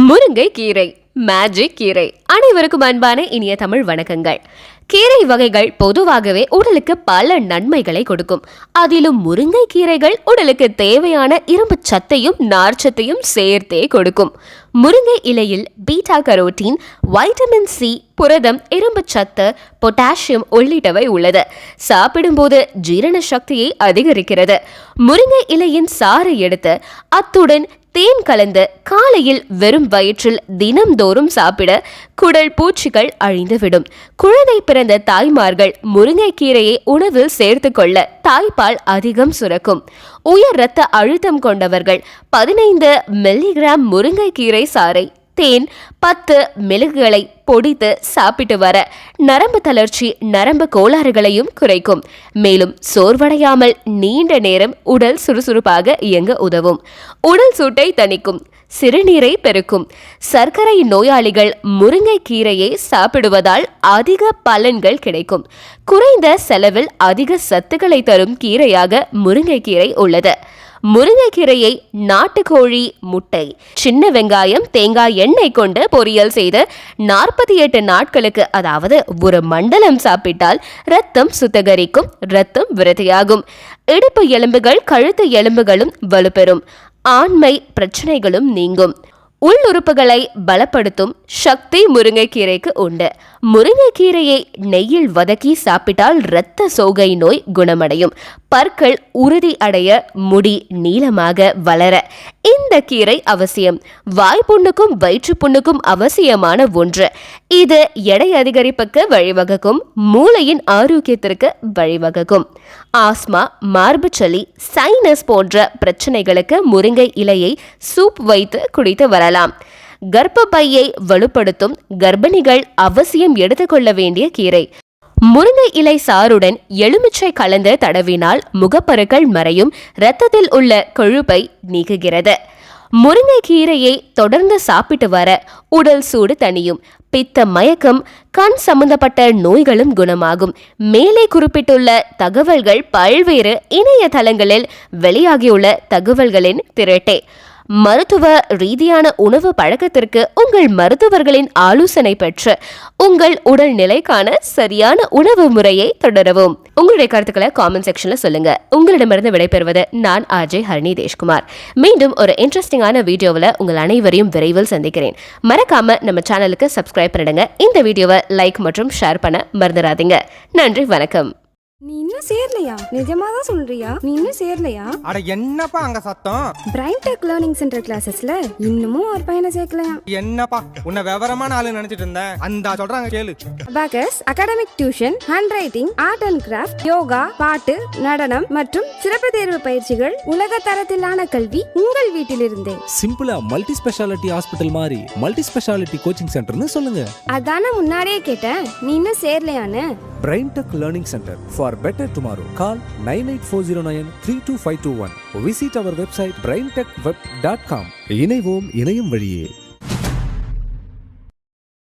முருங்கை கீரை மேஜிக் கீரை. அனைவருக்கும் அன்பான இனிய தமிழ் வணக்கங்கள். கீரை வகைகள் பொதுவாகவே உடலுக்கு பல நன்மைகளை கொடுக்கும். அதிலும் முருங்கை கீரைகள் உடலுக்கு தேவையான இரும்பு சத்தையும் நார்ச்சத்தையும் சேர்த்தே கொடுக்கும். முருங்கை இலையில் பீட்டா கரோட்டீன் வைட்டமின் சி புரதம் இரும்பு சத்து பொட்டாசியம் உள்ளிட்டவை உள்ளது. சாப்பிடும்போது ஜீரண சக்தியை அதிகரிக்கிறது. முருங்கை இலையின் சாறை எடுத்து அத்துடன் தேன் கலந்து காலையில் வெறும் வயிற்றில் தினம்தோறும் சாப்பிட குடல் பூச்சிகள் அழிந்துவிடும். குழந்தை பிறந்த தாய்மார்கள் முருங்கைக்கீரையை உணவில் சேர்த்துக்கொள்ள தாய்ப்பால் அதிகம் சுரக்கும். உயர் இரத்த அழுத்தம் கொண்டவர்கள் பதினைந்து மில்லிகிராம் முருங்கைக்கீரை சாறை தேன் பத்து மிளகுகளை பொடித்து சாப்பிட்டு வர நரம்பு தளர்ச்சி நரம்பு கோளாறுகளையும் குறைக்கும். மேலும் சோர்வடையாமல் நீண்ட நேரம் உடல் சுறுசுறுப்பாக இயங்க உதவும். உடல் சூட்டை தணிக்கும். சிறுநீரை பெருக்கும். சர்க்கரை நோயாளிகள் முருங்கை கீரையை சாப்பிடுவதால் அதிக பலன்கள் கிடைக்கும். குறைந்த செலவில் அதிக சத்துக்களை தரும் கீரையாக முருங்கைக்கீரை உள்ளது. முருங்கைக்கீரையை நாட்டுக்கோழி முட்டை சின்ன வெங்காயம் தேங்காய் எண்ணெய் கொண்டு பொரியல் செய்து நாற்பத்தி எட்டு நாட்களுக்கு அதாவது ஒரு மண்டலம் சாப்பிட்டால் ரத்தம் சுத்தகரிக்கும் ரத்தம் விருதியாகும். இடுப்பு எலும்புகள் கழுத்து எலும்புகளும் வலுப்பெறும். ஆண்மை பிரச்சனைகளும் நீங்கும். உள்ளுறுப்புகளை பலப்படுத்தும் சக்தி முருங்கைக்கீரைக்கு உண்டு. முருங்கைக்கீரையை நெய்யில் வதக்கி சாப்பிட்டால் இரத்த சோகை நோய் குணமடையும். பற்கள் உறுதி அடைய முடி நீளமாக வளர. இந்த கீரை அவசியம். வாய்ப்புண்ணுக்கும் வயிற்றுப்புண்ணுக்கும் அவசியமான ஒன்று. இது எடை அதிகரிப்புக்கு வழிவகுக்கும் மூளையின் ஆரோக்கியத்திற்கு வழிவகுக்கும். ஆஸ்மா மார்பு சளி சைனஸ் போன்ற பிரச்சனைகளுக்கு முருங்கை இலையை சூப் வைத்து குடித்து வரலாம். கொள்ளலாம் கர்ப்பப்பையை வலுப்படுத்தும் கர்ப்பிணிகள் அவசியம் எடுத்துக்கொள்ள வேண்டிய கீரை. முருங்கை இலை சாருடன் எலுமிச்சை கலந்து தடவினால் முகப்பருக்கள் மறையும் இரத்தத்தில் உள்ள கொழுப்பை நீக்குகிறது. முருங்கை கீரையை தொடர்ந்து சாப்பிட்டு வர உடல் சூடு தணியும். பித்த மயக்கம் கண் சம்பந்தப்பட்ட நோய்களும் குணமாகும். மேலே குறிப்பிட்டுள்ள தகவல்கள் பல்வேறு இணையதளங்களில் வெளியாகியுள்ள தகவல்களின் திரட்டே. மருத்துவ ரீதியான உணவு பழக்கத்திற்கு உங்கள் மருத்துவர்களின் ஆலோசனை பெற்று உங்கள் உடல் நிலைக்கான சரியான உணவு முறையை தொடரவும். உங்களுடைய கருத்துக்களை காமெண்ட் செக்ஷன்ல சொல்லுங்க. உங்களிடமிருந்து விடைபெறுவது நான் ஆர்ஜே ஹரணி தேஷ்குமார். மீண்டும் ஒரு இன்ட்ரெஸ்டிங்கான வீடியோவில் உங்கள் அனைவரையும் விரைவில் சந்திக்கிறேன். மறக்காம நம்ம சேனலுக்கு சப்ஸ்கிரைப் பண்ணிடுங்க. இந்த வீடியோவை லைக் மற்றும் ஷேர் பண்ண மறந்துடாதீங்க. நன்றி வணக்கம். நீ இன்னும் சேரலையா? நிஜமா தான் சொல்றியா? நீ இன்னும் சேரலையா? அட என்னப்பா அங்க சத்தம்? பிரைன் டெக் லேர்னிங் சென்டர் கிளாஸஸ்ல இன்னமும் ஒரு பையனை சேர்க்கலையா? என்னப்பா உன்னை விவரமான ஆளு நினைச்சிட்டு இருந்தேன். அந்த சொல்றாங்க கேளு. Abacus academic tuition hand writing art and craft yoga பாட்டு நடனம் மற்றும் சிறப்பு தேர்வு பயிற்சிகள் உலக தரத்திலான கல்வி உங்கள் வீட்டிலிருந்தே. சிம்பிளா மல்டி ஸ்பெஷாலிட்டி ஹாஸ்பிட்டல் மாதிரி மல்டி ஸ்பெஷாலிட்டி கோச்சிங் சென்டர்னு சொல்லுங்க. அதானே முன்னாடியே கேட்டேன். நீ இன்னும் சேரலையான்னு? Brain tech learning center for better tomorrow call nine eight four zero nine three two five two one visit our website brain tech web dot com இணைவோம் இணையும் வழியே.